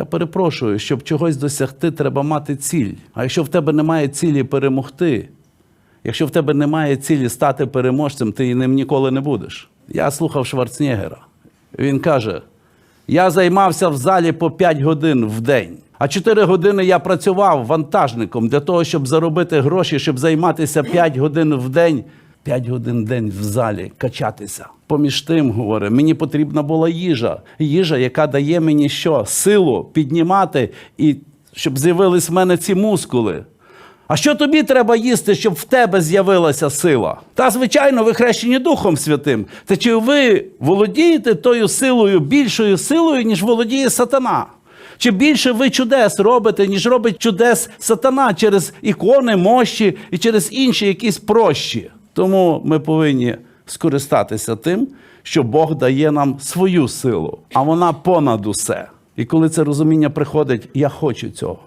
Я перепрошую, щоб чогось досягти, треба мати ціль. А якщо в тебе немає цілі перемогти, якщо в тебе немає цілі стати переможцем, ти ним ніколи не будеш. Я слухав Шварценеггера. Він каже: я займався в залі по 5 годин в день. А 4 години я працював вантажником для того, щоб заробити гроші, щоб займатися 5 годин в день. 5 годин в день в залі качатися. Поміж тим, говорить, мені потрібна була їжа. Їжа, яка дає мені що? Силу піднімати і щоб з'явились в мене ці мускули. А що тобі треба їсти, щоб в тебе з'явилася сила? Та, звичайно, ви хрещені Духом Святим. Та чи ви володієте тою силою, більшою силою, ніж володіє сатана? Чи більше ви чудес робите, ніж робить чудес сатана через ікони, мощі і через інші якісь прощі? Тому ми повинні скористатися тим, що Бог дає нам свою силу, а вона понад усе. І коли це розуміння приходить, я хочу цього.